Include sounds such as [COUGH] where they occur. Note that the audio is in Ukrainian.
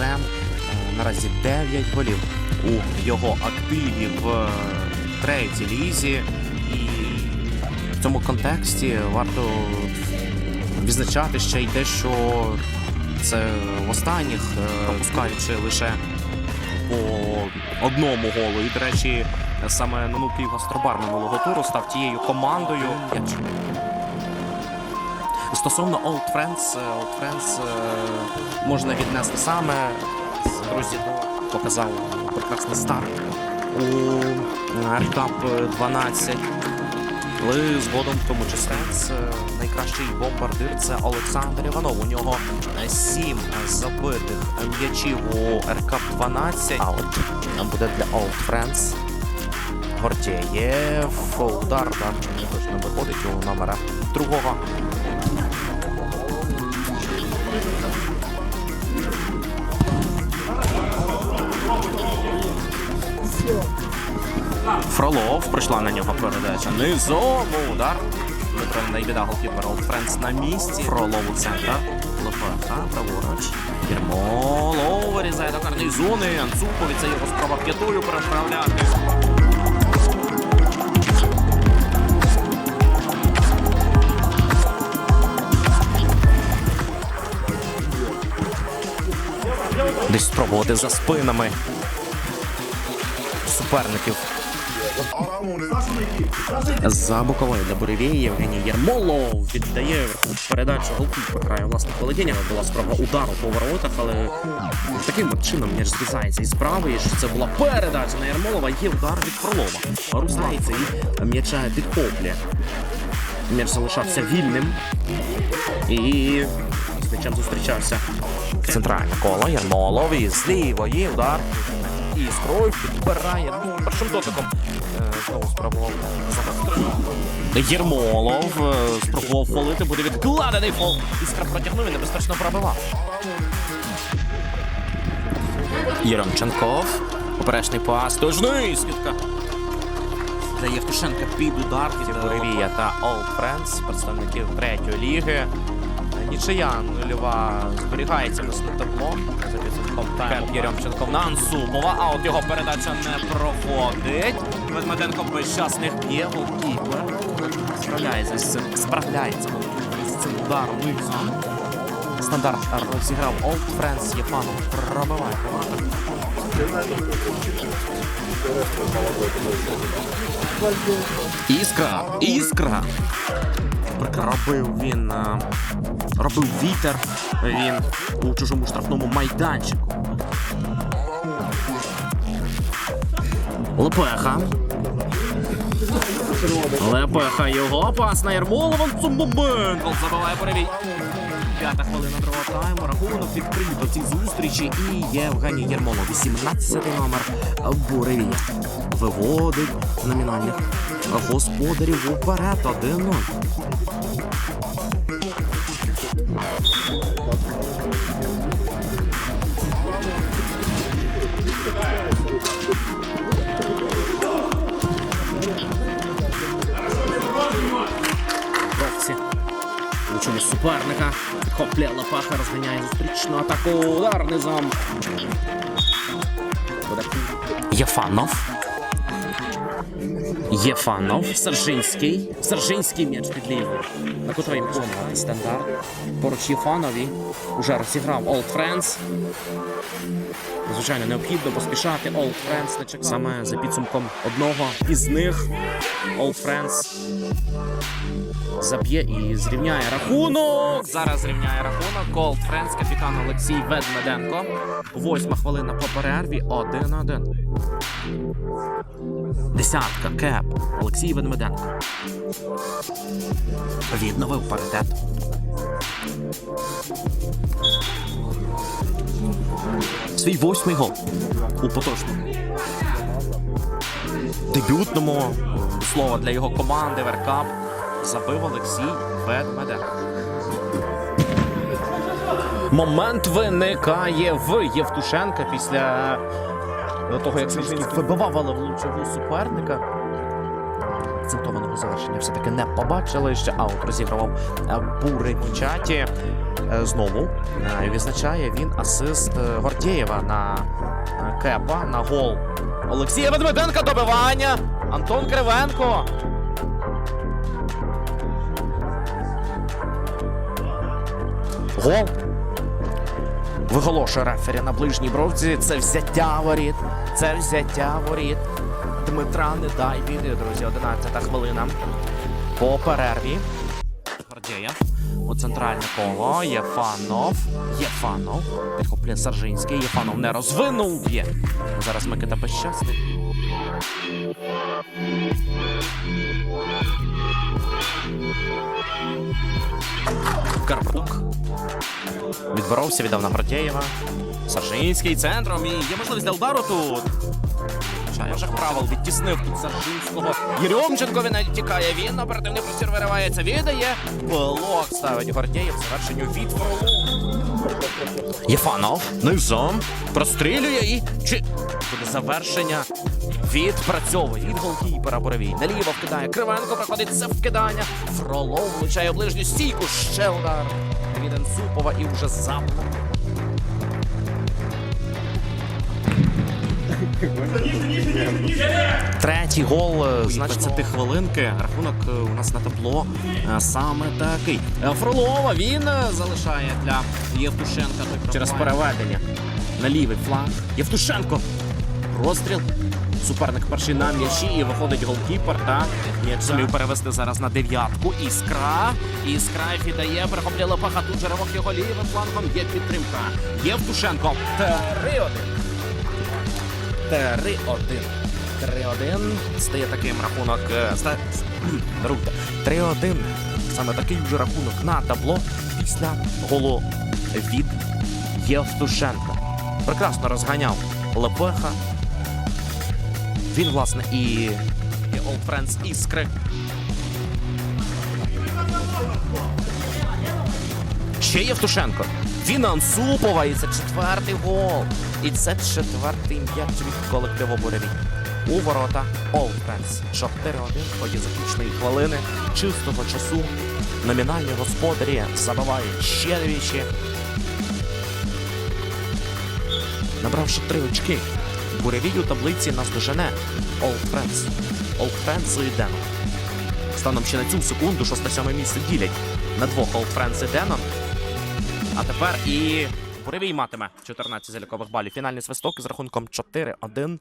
активним. Е, Наразі 9 голів у його активі в е, третій лізі. І в цьому контексті варто відзначати ще й те, що це в останніх, е, пропускаючи лише по одному голу. І, до речі, саме ну, Київ Гастробар минулого туру став тією командою. Стосовно Old Friends, е, Old Friends е, можна віднести саме друзі показав прекрасний старт у Аркап 12. Але згодом в тому числі найкращий бомбардир це Олександр Іванов. У нього е, сім забитих м'ячів у РК 12. А от буде для Old Friends. Гордєєв. Удар удар точно виходить у номера другого. Фролов прийшла на нього передача. Низом удар. Дмитро Найбіда голкіпер Old Friends на місці. Фролов у центр. Лопаха праворуч. Єрмолов вирізає до карної зони. Анцупові це його спроба п'ятою переправляти. Спробувати за спинами суперників. За боковою для Буревії Євгеній Єрмолов віддає передачу голкіпер грає власне володіння. Була спроба удару по воротах, але таким чином м'яч зрізається із правої. що Це була передача на Єрмолова. Є удар від Фролова. Руслається і м'яча підхоплює. М'яч залишався вільним. І з зустрічався. Центральне коло Єрмолов і з лівої удар. І скрою підбирає ну, першим дотиком. Е, Знову спробував. Єрмолов е, спробував фолити, буде відкладений фол. Іскра протягнув і небезпечно пробивав. Єромченков. Поперечний пас. Дожний скидка. Для Євтушенка під удар від та All Friends, представників третьої ліги. Нічия нульова зберігається на табло. Тайму Єрьомченков на Ансупова, а от його передача не проходить. Ведмеденко без щасних б'є голкіпер. Справляється з цим, справляється з цим ударом низом. Стандарт розіграв Old Friends, Єфанов пробиває команда. Іскра! Іскра! Робив він. Робив вітер. Він у чужому штрафному майданчику. Лепеха. Лепеха його пас на Єрмолова. Це момент. Забиває Боревій. П'ята хвилина другого тайму. Рахунок в цій зустрічі. І Євгеній Єрмолов, 18 номер Буревій. Виводить номінальних господарів уперед 1-0. Суперника. Підхоплює Лопаха, розганяє зустрічну атаку. Удар низом. Буде. Єфанов. Сержинський. Сержинський м'яч під лівою. На котрий можна грати стандарт. Поруч Єфанові. Уже розіграв Old Friends. Звичайно, необхідно поспішати. Old Friends не чекав. Саме за підсумком одного із них. Old Friends заб'є і зрівняє рахунок. Зараз зрівняє рахунок. Голд Френс, капітан Олексій Ведмеденко. Восьма хвилина по перерві. 1-1. Десятка кеп. Олексій Ведмеденко. Відновив паритет. Свій восьмий гол у поточному. Дебютному слово для його команди Веркап забив Олексій Ведмеденко. Момент виникає в Євтушенка після того, як Сільський вибивав, але влучив суперника. Акцентованого завершення все-таки не побачили ще аут розігрував е, бури в чаті. е, знову е, відзначає він асист Гордєєва на Кепа на гол. Олексія Ведмеденка добивання. Антон Кривенко. Гол. Виголошує рефері на ближній бровці. Це взяття воріт. Це взяття воріт. Дмитра не дай біди, друзі. 11 хвилина. По перерві. Гордєєв. У центральне коло. Єфанов. Єфанов. Підхоплює Саржинський. Єфанов не розвинув. Є. Зараз Микита Безщасний. Карпук. Відборовся, віддав на Гордєєва. Саржинський центром. І є можливість для удару тут. Чайжак правил відтіснив тут Саржинського. Єрьомченко він навіть тікає. Він на оперативний простір виривається. Віддає. Блок ставить Гордєєв. Завершенню від Фролу. Єфанов низом прострілює і чи буде завершення. Відпрацьовує від голкіпера Боровій. Наліво вкидає. Кривенко проходить це вкидання. Фролов влучає ближню стійку. Ще удар. Від Енсупова і вже запло. Третій гол е, з 20 хвилинки. Рахунок е, у нас на табло е, саме такий. Фролова він залишає для Євтушенка через переведення на лівий фланг. Євтушенко. Розстріл. Суперник перший на м'ячі і виходить голкіпер та м'яч зумів перевести зараз на дев'ятку. Іскра. Іскра віддає, перехоплює Лепаха. Тут його лівим флангом. Є підтримка. Євтушенко. 3-1. 3-1. 3-1. Стає таким рахунок. е, ста- 3-1. [CLEARS THROAT] Саме такий вже рахунок на табло після голу від Євтушенка. Прекрасно розганяв Лепеха. Він, власне, і є Old Friends Іскри. Ще Євтушенко. Він Ансупова, і це четвертий гол. І це четвертий м'яч від колективу Буревій. У ворота Friends. 4-1 ході заключної хвилини чистого часу. Номінальні господарі забивають ще двічі. Набравши три очки, Буревій у таблиці All Friends. All Friends і Денон. Станом ще на цю секунду 6-7 місце ділять на двох Friends і Денон. А тепер і Буревій матиме 14 залікових балів. Фінальний свисток з рахунком 4-1